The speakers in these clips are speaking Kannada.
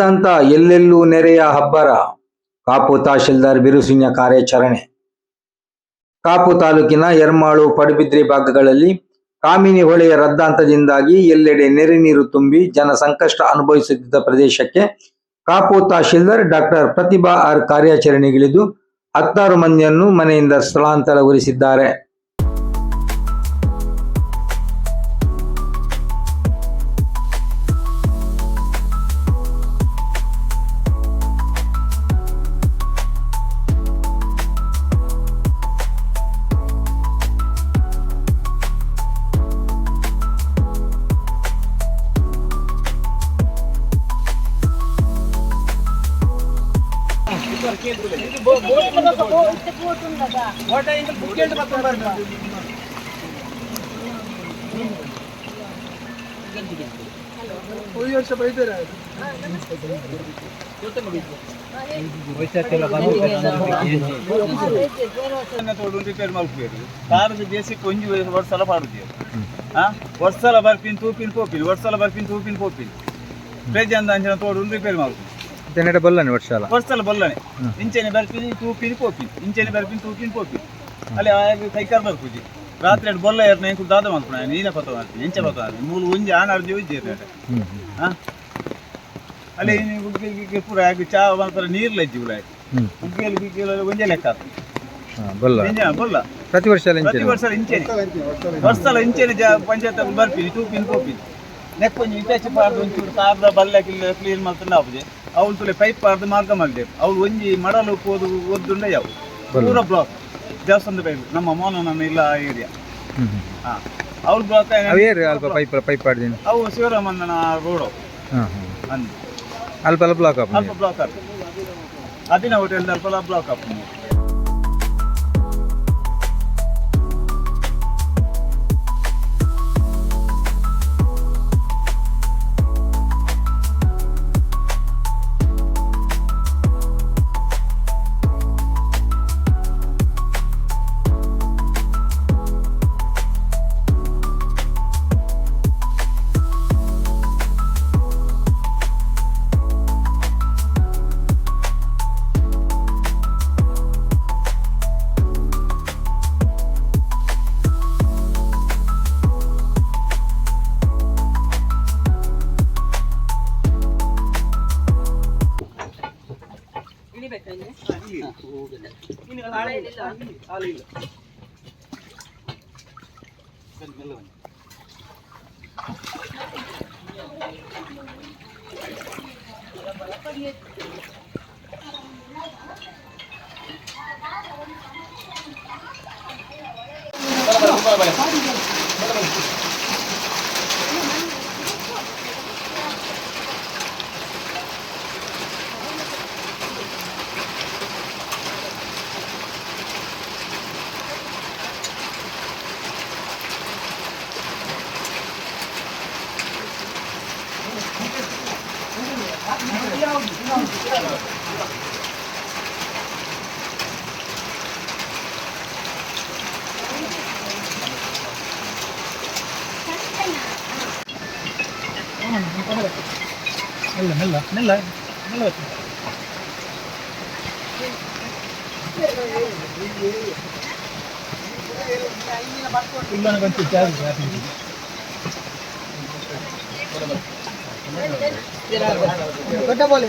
ರದ್ದಾಂತ ಎಲ್ಲೆಲ್ಲೂ ನೆರೆಯ ಹಬ್ಬರ ಕಾಪು ತಹಶೀಲ್ದಾರ್ ಬಿರುಸಿನ ಕಾರ್ಯಾಚರಣೆ. ಕಾಪು ತಾಲೂಕಿನ ಯರ್ಮಾಳು ಪಡುಬಿದ್ರಿ ಭಾಗಗಳಲ್ಲಿ ಕಾಮಿನಿ ಹೊಳೆಯ ರದ್ದಾಂತದಿಂದಾಗಿ ಎಲ್ಲೆಡೆ ನೆರೆ ನೀರು ತುಂಬಿ ಜನ ಸಂಕಷ್ಟ ಅನುಭವಿಸುತ್ತಿದ್ದ ಪ್ರದೇಶಕ್ಕೆ ಕಾಪು ತಹಶೀಲ್ದಾರ್ ಡಾಕ್ಟರ್ ಪ್ರತಿಭಾ ಆರ್ ಕಾರ್ಯಾಚರಣೆಗಿಳಿದು ಹತ್ತಾರು ಮಂದಿಯನ್ನು ಮನೆಯಿಂದ ಸ್ಥಳಾಂತರಗೊಳಿಸಿದ್ದಾರೆ. ತೋಡು ರಿಪೇರ್ ಮಲ್ಪೇರು ಕಾರು ಬೇಸಿಕ್ ಒಂಜಿ ವರ್ಷಲ ಪಾಡುದು ಆ ವರ್ಷಲ ಬರ್ಪಿನ್ ತೂಪಿನ್ ಪೋಪಿನ್ ವರ್ಷಲ ಬರ್ಪಿನ್ ತೂಪಿನ್ ಪೋಪಿನ್ ಫ್ರಿಜ್ ಅಂದ ಅಂಚಿನ ತೋಡು ರಿಪೇರ್ ಮಲ್ಪು ಜನಡ ಬಲ್ಲನೆ ವರ್ಷಾಲ ವರ್ಷಲ ಬಲ್ಲನೆ. ಇಂಚೆನೆ ಬರ್ಪಿನಿ ತೂಪಿನ್ ಪೋಪಿನ್ ಇಂಚೆನೆ ಬರ್ಪಿನಿ ತೂಪಿನ್ ಪೋಪಿನ್ ಅಲ್ಲಿ ಆಗ ಕೈಕಾರ್ ಬರ್ಪುಜಿ ರಾತ್ರಿ ಎರಡು ಬೊಲ್ಲ ಎರಡು ನೈಕು ದಾದ ಮಾಡ್ಕೊಣ ನೀನ ಪತ ಮಾಡ್ತೀನಿ ಎಂಚೆ ಪತ್ತ ಮಾಡ್ತೀನಿ. ಮೂಲು ಒಂಜಿ ಆನ ಅರ್ಜಿ ಉಜ್ಜಿ ಅಲ್ಲಿ ಉಗ್ಗಿಗೆ ಪೂರ ಆಗಿ ಚಾ ಮಾಡ್ತಾರೆ ನೀರು ಲಜ್ಜಿ ಉಲಾಯ್ ಉಗ್ಗಿಯಲ್ಲಿ ಬಿಗ್ಗಿಯಲ್ಲಿ ಒಂಜೆ ಲೆಕ್ಕ ಆಗ್ತದೆ ಬಲ್ಲ. ಪ್ರತಿ ವರ್ಷ ಪ್ರತಿ ವರ್ಷ ಇಂಚೆನೆ. ವರ್ಷಲ ಇಂಚೆನೆ ಜ ಪಂಚಾಯತ್ ಬರ್ಪಿನಿ ತೂಪಿನ ಪೋಪಿನಿ ನೆಕ್ಕೊಂಜಿ ಇಟಾಚಿ ಪಾರ್ದು ಒಂಚೂರು ಕಾರ್ದ ಬಲ್ಲ ಕ್ಲೀನ್ ಮಾಡ್ತಾನೆ ಆಪುಜೆ. ಅವ್ಳು ತುಲೆ ಪೈಪ್ ಅರ್ಧ ಮಾರ್ಗ ಮಾಡಿದೆ. ಅವಳು ಒಂಜಿ ಮಡಲು ಓದು ಒದ್ದುಂಡ ಯಾವ? ಪೂರ ಬ್ಲಾಕ್ ದೇವಸ್ಥಾನದ ಪೈಪ್ ನಮ್ಮ ಮೋನ ನಮ್ಮ ಇಲ್ಲ ಏರಿಯಾ ಹಾ. ಅವ್ಳು ಬ್ಲಾಕ್ ಅಲ್ಪ ಪೈಪ್ ಪೈಪ್ ಆಡ್ದೀನಿ ಅವು ಶಿವರಾಮಣ್ಣನ ರೋಡ್ ಹಾಂ ಹಾಂ. ಅಲ್ಪ ಅಲ್ಪ ಬ್ಲಾಕ್ ಅಪ್ ಅಲ್ಪ ಬ್ಲಾಕ್ ಆಗ್ತದೆ ಅದಿನ ಹೋಟೆಲ್ ಅಲ್ಪ ಬ್ಲಾಕ್ Bye-bye. മെല്ലെ മെല്ലെ മെല്ലെ മെല്ലെ വെച്ചു ഇല്ല കൊഞ്ചു ചാർജ് ചെയ്യാൻ കൊട്ട പോലെ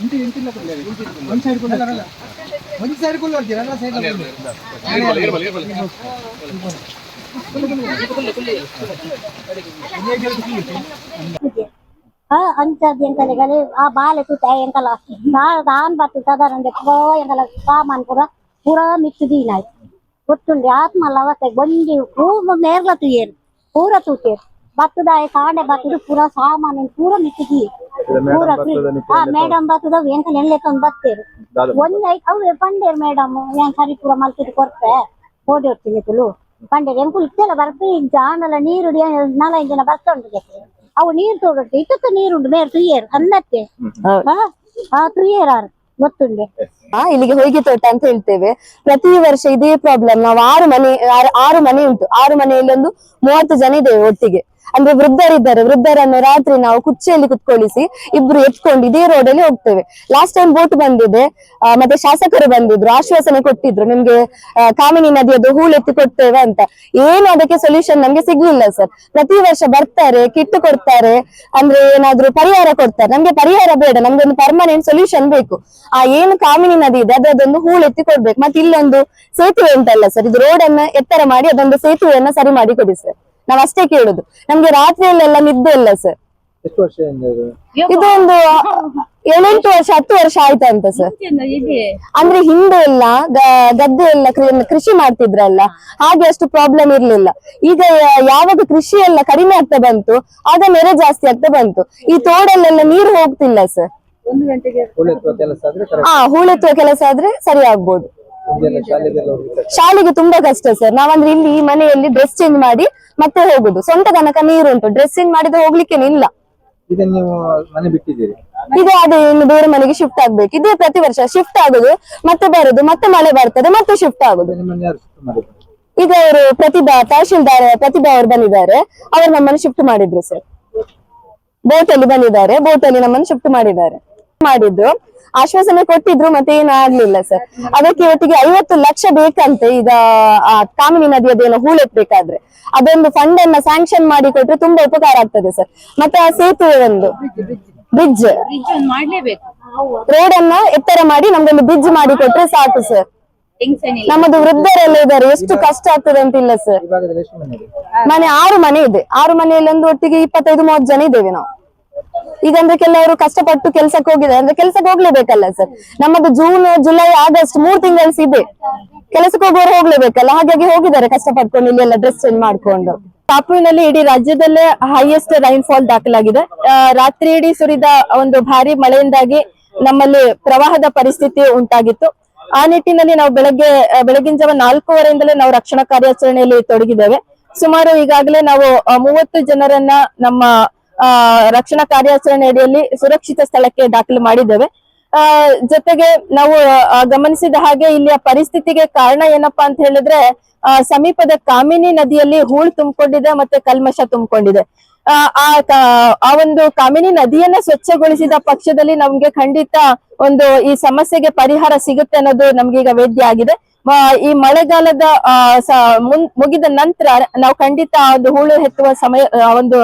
ಇಂಟಿ ಇಂಟಿಲ್ಲ ಕೊಂಡಾರೆ ಒಂದು ಸೈಡ್ ಕೊಂಡಾರಲ್ಲ ಒಂದು ಸೈಡ್ ಕೊಂಡಾರ್ತೀರ ಅಲ್ಲ ಸೈಡ್ ಅಂಚದ್ದು ಎಂಕಲೆಗಲೆ ಆ ಬಾಲೆ ತೂತ ಎಂಕಲ ದಾನ್ ಬತ್ತು ಸದಾರಂದೆ ಪೋ ಎಂಕಲ ಸಾಮಾನ್ ಪೂರ ಪೂರ ಮಿಕ್ಕಿದೀನ ಗೊತ್ತುಂಡೆ ಆತ್ಮಲ್ಲ ಅವತ್ತೆ ಗೊಂಜಿ ಪೂರ ಮೇರ್ಲ ತುಯೇನು ಪೂರ ತೂತೇರು. ಬತ್ತುದಾಯ ಕಾಂಡೆ ಬತ್ತುದು ಪೂರ ಸಾಮಾನು ಪೂರ ಮಿಕ್ಕಿದೀನಿ ಮೇಡಮ್ ಬರ್ತದವ್ ಎಂಕಲ್ ಎಣ್ಣೆ ತಂದು ಬತ್ತೇರು ಒಂದ್ ಐ ಅವ್ರು ಪಂಡೇರು ಮೇಡಮ್ ಏನ್ ಸರಿ ಪೂರ ಮಲ್ಕಿದ್ ಕೊಡ್ತೆ ಓಡಿ ಹೋಗ್ತೀನಿ ತುಳು. ಪಂಡೇರು ಎಂಕುಲ್ ಇತ್ತೆಲ್ಲ ಬರ್ಪಿ ಜಾನಲ್ಲ ನೀರು ಜನ ಇಂಜಿನ ಉಂಟು ಅವು ನೀರು ತೋಡೊಟ್ಟು ಇತ್ತಕ್ಕೆ ನೀರುಂಡು ಮೇರ್ ತುಯ್ಯರು ಅನ್ನತ್ತೆ ಹಾ ಆ ತುಯ್ಯರಾರು ಗೊತ್ತುಂಡೆ. ಇಲ್ಲಿಗೆ ಹೊಯ್ಗೆ ತೋಟ ಅಂತ ಹೇಳ್ತೇವೆ. ಪ್ರತಿ ವರ್ಷ ಇದೇ ಪ್ರಾಬ್ಲಮ್ ನಾವು ಆರು ಮನೆ ಆರು- ಆರು ಮನೆ ಉಂಟು. ಆರು ಮನೆಯಲ್ಲಿ ಒಂದು ಮೂವತ್ತು ಜನ ಇದ್ದೇವೆ ಒಟ್ಟಿಗೆ. ಅಂದ್ರೆ ವೃದ್ಧರಿದ್ದಾರೆ. ವೃದ್ಧರನ್ನು ರಾತ್ರಿ ನಾವು ಕುರ್ಚಿಯಲ್ಲಿ ಕುತ್ಕೊಳ್ಳಿಸಿ ಇಬ್ರು ಎತ್ಕೊಂಡು ಇದೇ ರೋಡ್ ಅಲ್ಲಿ ಹೋಗ್ತೇವೆ. ಲಾಸ್ಟ್ ಟೈಮ್ ಬೋಟ್ ಬಂದಿದೆ. ಮತ್ತೆ ಶಾಸಕರು ಬಂದಿದ್ರು. ಆಶ್ವಾಸನೆ ಕೊಟ್ಟಿದ್ರು. ನಿಮ್ಗೆ ಕಾಮಿನಿ ನದಿಯದ್ದು ಹೂಳೆತ್ತಿ ಕೊಡ್ತೇವೆ ಅಂತ. ಏನು ಅದಕ್ಕೆ ಸೊಲ್ಯೂಷನ್ ನಮ್ಗೆ ಸಿಗ್ಲಿಲ್ಲ ಸರ್ ಪ್ರತಿ ವರ್ಷ ಬರ್ತಾರೆ, ಕಿಟ್ಟು ಕೊಡ್ತಾರೆ, ಅಂದ್ರೆ ಏನಾದ್ರು ಪರಿಹಾರ ಕೊಡ್ತಾರೆ. ನಮ್ಗೆ ಪರಿಹಾರ ಬೇಡ. ನಮ್ಗೆ ಒಂದು ಪರ್ಮನೆಂಟ್ ಸೊಲ್ಯೂಷನ್ ಬೇಕು. ಆ, ಏನು ಕಾಮಿನಿ ನದಿ ಇದೆ ಅದೊಂದು ಹೂಳೆತ್ತಿ ಕೊಡ್ಬೇಕು. ಮತ್ತೆ ಇಲ್ಲೊಂದು ಸೇತುವೆ ಉಂಟಲ್ಲ ಸರ್ ಇದು ರೋಡ್ ಅನ್ನ ಎತ್ತರ ಮಾಡಿ ಅದೊಂದು ಸೇತುವೆಯನ್ನ ಸರಿ ಮಾಡಿ ಕೊಡಿ ಸರ್ ನಾವ್ ಅಷ್ಟೇ ಕೇಳುದು. ನಮ್ಗೆ ರಾತ್ರಿಯಲ್ಲೆಲ್ಲ ನಿದ್ದೆ ಇಲ್ಲ ಸರ್ ಎಷ್ಟು ವರ್ಷದಿಂದ ಇದು ಇದು ಒಂದು ಏಳೆಂಟು ವರ್ಷ ಹತ್ತು ವರ್ಷ ಆಯ್ತಂತ ಸರ್ ಅಂದ್ರೆ ಹಿಂದೆ ಎಲ್ಲ ಗ- ಗದ್ದೆ ಎಲ್ಲ ಕೃಷಿ ಮಾಡ್ತಿದ್ರಲ್ಲ ಹಾಗೆ ಅಷ್ಟು ಪ್ರಾಬ್ಲಮ್ ಇರ್ಲಿಲ್ಲ. ಈಗ ಯಾ- ಯಾವಾಗ ಕೃಷಿ ಎಲ್ಲ ಕಡಿಮೆ ಆಗ್ತಾ ಬಂತು ಆಗ ನೆರೆ ಜಾಸ್ತಿ ಆಗ್ತಾ ಬಂತು. ಈ ತೋಡಲ್ಲೆಲ್ಲ ನೀರು ಹೋಗ್ತಿಲ್ಲ ಸರ್ ಉಳಿಯುವ ಕೆಲಸ ಆದ್ರೆ correct. ಹಾ ಹೂಳೆತ್ತುವ ಕೆಲಸ ಆದ್ರೆ ಸರಿ ಆಗ್ಬೋದು. ಶಾಲೆಗೆ ತುಂಬಾ ಕಷ್ಟ ಸರ್ ನಾವಂದ್ರೆ ಇಲ್ಲಿ ಈ ಮನೆಯಲ್ಲಿ ಡ್ರೆಸ್ ಚೇಂಜ್ ಮಾಡಿ ಮತ್ತೆ ಹೋಗುದು. ಸ್ವಂತ ತನಕ ನೀರುಂಟು. ಡ್ರೆಸ್ ಚೇಂಜ್ ಮಾಡಿದ್ರೆ ಹೋಗ್ಲಿಕ್ಕೆ ಇಲ್ಲ. ಈಗ ನೀವು ಮನೆ ಬಿಟ್ಟಿದ್ದೀರಿ. ಈಗ ಅದೇ ಇನ್ನು ಬೇರೆ ಮನೆಗೆ ಶಿಫ್ಟ್ ಆಗ್ಬೇಕು. ಇದೇ ಪ್ರತಿ ವರ್ಷ ಶಿಫ್ಟ್ ಆಗುದು. ಮತ್ತೆ ಬರುದು. ಮತ್ತೆ ಮಳೆ ಬರ್ತದೆ. ಮತ್ತೆ ಶಿಫ್ಟ್ ಆಗುದು. ಇದು ಯಾರು ಶಿಫ್ಟ್ ಮಾಡಿದ್ರು? ಈಗ ಅವರು ಪ್ರತಿಭಾ ತಹಶೀಲ್ದಾರ್ ಪ್ರತಿಭಾ ಅವರು ಬಂದಿದ್ದಾರೆ. ಅವರು ನಮ್ಮನ್ನು ಶಿಫ್ಟ್ ಮಾಡಿದ್ರು ಸರ್ ಬೋಟ್ ಅಲ್ಲಿ ಬಂದಿದ್ದಾರೆ. ಬೋಟ್ ಅಲ್ಲಿ ನಮ್ಮನ್ನು ಶಿಫ್ಟ್ ಮಾಡಿದ್ದಾರೆ. ಮಾಡಿದ್ರು ಆಶ್ವಾಸನೆ ಕೊಟ್ಟಿದ್ರು ಮತ್ತೆ ಏನು ಆಗ್ಲಿಲ್ಲ ಸರ್ ಅದಕ್ಕೆ ಇವತ್ತಿಗೆ ಐವತ್ತು ಲಕ್ಷ ಬೇಕಂತೆ. ಈಗ ಆ ಕಾಮಿನಿ ನದಿಯದೇನೋ ಹೂಳೆತ್ಬೇಕಾದ್ರೆ ಅದೊಂದು ಫಂಡ್ ಅನ್ನ ಸ್ಯಾಂಕ್ಷನ್ ಮಾಡಿ ಕೊಟ್ರೆ ತುಂಬಾ ಉಪಕಾರ ಆಗ್ತದೆ ಸರ್ ಮತ್ತೆ ಆ ಸೇತುವೆ ಒಂದು. ಬ್ರಿಡ್ಜ್ ಮಾಡ್ಲೇಬೇಕು. ರೋಡ್ ಅನ್ನ ಎತ್ತರ ಮಾಡಿ ನಮ್ಗೊಂದು ಬ್ರಿಡ್ಜ್ ಮಾಡಿ ಕೊಟ್ರೆ ಸಾಕು ಸರ್ ನಮ್ಮದು ವೃದ್ಧರೆಲ್ಲ ಇದ್ದಾರೆ. ಎಷ್ಟು ಕಷ್ಟ ಆಗ್ತದೆ ಅಂತ ಇಲ್ಲ ಸರ್ ಮನೆ ಆರು ಮನೆ ಇದೆ. ಆರು ಮನೆಯಲ್ಲಿ ಒಂದು ಒಟ್ಟಿಗೆ ಇಪ್ಪತ್ತೈದು ಮೂವತ್ತು ಜನ ಇದ್ದೇವೆ ನಾವು. ಈಗ ಅಂದ್ರೆ ಕೆಲವರು ಕಷ್ಟಪಟ್ಟು ಕೆಲ್ಸಕ್ಕೆ ಹೋಗಿದ್ದಾರೆ. ಅಂದ್ರೆ ಕೆಲ್ಸಕ್ಕೆ ಹೋಗ್ಲೇಬೇಕಲ್ಲ ಸರ್ ನಮ್ಮದು ಜೂನ್ ಜುಲೈ ಆಗಸ್ಟ್ ಮೂರ್ ತಿಂಗಳು ಇದೆ. ಕೆಲಸಕ್ಕೆ ಹೋಗೋರು ಹೋಗ್ಲೇಬೇಕಲ್ಲ? ಹಾಗಾಗಿ ಹೋಗಿದ್ದಾರೆ ಕಷ್ಟಪಟ್ಕೊಂಡು ಇಲ್ಲಿ ಎಲ್ಲ ಡ್ರೆಸ್ ಚೇಂಜ್ ಮಾಡ್ಕೊಂಡು. ಕಾಪುವಿನಲ್ಲಿ ಇಡೀ ರಾಜ್ಯದಲ್ಲೇ ಹೈಯೆಸ್ಟ್ ರೈನ್ ಫಾಲ್ ದಾಖಲಾಗಿದೆ ರಾತ್ರಿ ಇಡೀ ಸುರಿದ ಒಂದು ಭಾರಿ ಮಳೆಯಿಂದಾಗಿ ನಮ್ಮಲ್ಲಿ ಪ್ರವಾಹದ ಪರಿಸ್ಥಿತಿ ಉಂಟಾಗಿತ್ತು. ಆ ನಿಟ್ಟಿನಲ್ಲಿ ನಾವು ಬೆಳಗ್ಗೆ ಬೆಳಗಿನ ಜಾವ ನಾಲ್ಕೂವರೆಯಿಂದಲೇ ನಾವು ರಕ್ಷಣಾ ಕಾರ್ಯಾಚರಣೆಯಲ್ಲಿ ತೊಡಗಿದ್ದೇವೆ. ಸುಮಾರು ಈಗಾಗಲೇ ನಾವು ಮೂವತ್ತು ಜನರನ್ನ ನಮ್ಮ ರಕ್ಷಣಾ ಕಾರ್ಯಾಚರಣೆ ಅಡಿಯಲ್ಲಿ ಸುರಕ್ಷಿತ ಸ್ಥಳಕ್ಕೆ ದಾಖಲು ಮಾಡಿದ್ದೇವೆ. ಆ ಜೊತೆಗೆ ನಾವು ಗಮನಿಸಿದ ಹಾಗೆ ಇಲ್ಲಿಯ ಪರಿಸ್ಥಿತಿಗೆ ಕಾರಣ ಏನಪ್ಪಾ ಅಂತ ಹೇಳಿದ್ರೆ ಆ, ಸಮೀಪದ ಕಾಮಿನಿ ನದಿಯಲ್ಲಿ ಹೂಳು ತುಂಬಿಕೊಂಡಿದೆ ಮತ್ತೆ ಕಲ್ಮಶ ತುಂಬಿಕೊಂಡಿದೆ. ಆ ಆ ಒಂದು ಕಾಮಿನಿ ನದಿಯನ್ನ ಸ್ವಚ್ಛಗೊಳಿಸಿದ ಪಕ್ಷದಲ್ಲಿ ನಮ್ಗೆ ಖಂಡಿತ ಒಂದು ಈ ಸಮಸ್ಯೆಗೆ ಪರಿಹಾರ ಸಿಗುತ್ತೆ ಅನ್ನೋದು ನಮ್ಗೆ ಈಗ ವೇದ್ಯ ಆಗಿದೆ. ಈ ಮಳೆಗಾಲದ ಮುಗಿದ ನಂತರ ನಾವು ಖಂಡಿತ ಒಂದು ಹೂಳು ಎತ್ತುವ ಸಮಯ ಒಂದು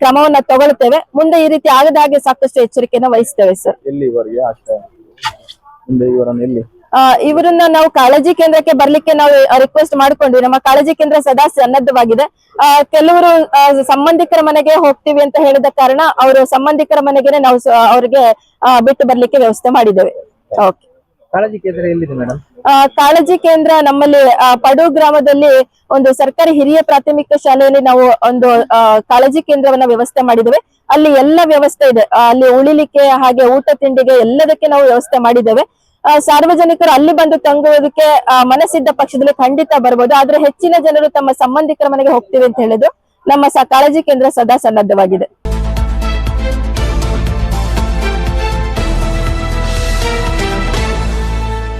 ಕ್ರಮವನ್ನ ತಗೊಳ್ತೇವೆ. ಮುಂದೆ ಈ ರೀತಿ ಆಗದ ಹಾಗೆ ಸಾಕಷ್ಟು ಎಚ್ಚರಿಕೆಯನ್ನು ವಹಿಸ್ತೇವೆ ಸರ್ ಇವರನ್ನು ಎಲ್ಲಿ? ಆ, ಇವರನ್ನ ನಾವು ಕಾಳಜಿ ಕೇಂದ್ರಕ್ಕೆ ಬರ್ಲಿಕ್ಕೆ ನಾವು ರಿಕ್ವೆಸ್ಟ್ ಮಾಡ್ಕೊಂಡ್ವಿ. ನಮ್ಮ ಕಾಳಜಿ ಕೇಂದ್ರ ಸದಾ ಸನ್ನದ್ಧವಾಗಿದೆ. ಕೆಲವರು ಸಂಬಂಧಿಕರ ಮನೆಗೆ ಹೋಗ್ತೀವಿ ಅಂತ ಹೇಳಿದ ಕಾರಣ ಅವರು ಸಂಬಂಧಿಕರ ಮನೆಗೆ ನಾವು ಅವ್ರಿಗೆ ಬಿಟ್ಟು ಬರ್ಲಿಕ್ಕೆ ವ್ಯವಸ್ಥೆ ಮಾಡಿದ್ದೇವೆ. ಓಕೆ ಕಾಳಜಿ ಕೇಂದ್ರ ಎಲ್ಲಿದೆ ಮೇಡಮ್ ಕಾಳಜಿ ಕೇಂದ್ರ ನಮ್ಮಲ್ಲಿ ಪಡು ಗ್ರಾಮದಲ್ಲಿ ಒಂದು ಸರ್ಕಾರಿ ಹಿರಿಯ ಪ್ರಾಥಮಿಕ ಶಾಲೆಯಲ್ಲಿ ನಾವು ಒಂದು ಕಾಳಜಿ ಕೇಂದ್ರವನ್ನ ವ್ಯವಸ್ಥೆ ಮಾಡಿದ್ದೇವೆ. ಅಲ್ಲಿ ಎಲ್ಲ ವ್ಯವಸ್ಥೆ ಇದೆ. ಅಲ್ಲಿ ಉಳಿಲಿಕ್ಕೆ ಹಾಗೆ ಊಟ ತಿಂಡಿಗೆ ಎಲ್ಲದಕ್ಕೆ ನಾವು ವ್ಯವಸ್ಥೆ ಮಾಡಿದ್ದೇವೆ. ಸಾರ್ವಜನಿಕರು ಅಲ್ಲಿ ಬಂದು ತಂಗುವುದಕ್ಕೆ ಮನಸ್ಸಿದ್ದ ಪಕ್ಷದಲ್ಲಿ ಖಂಡಿತ ಬರ್ಬೋದು. ಆದ್ರೆ ಹೆಚ್ಚಿನ ಜನರು ತಮ್ಮ ಸಂಬಂಧಿಕರ ಮನೆಗೆ ಹೋಗ್ತೀವಿ ಅಂತ ಹೇಳಿದ್ರು ನಮ್ಮ ಕಾಳಜಿ ಕೇಂದ್ರ ಸದಾ ಸನ್ನದ್ಧವಾಗಿದೆ.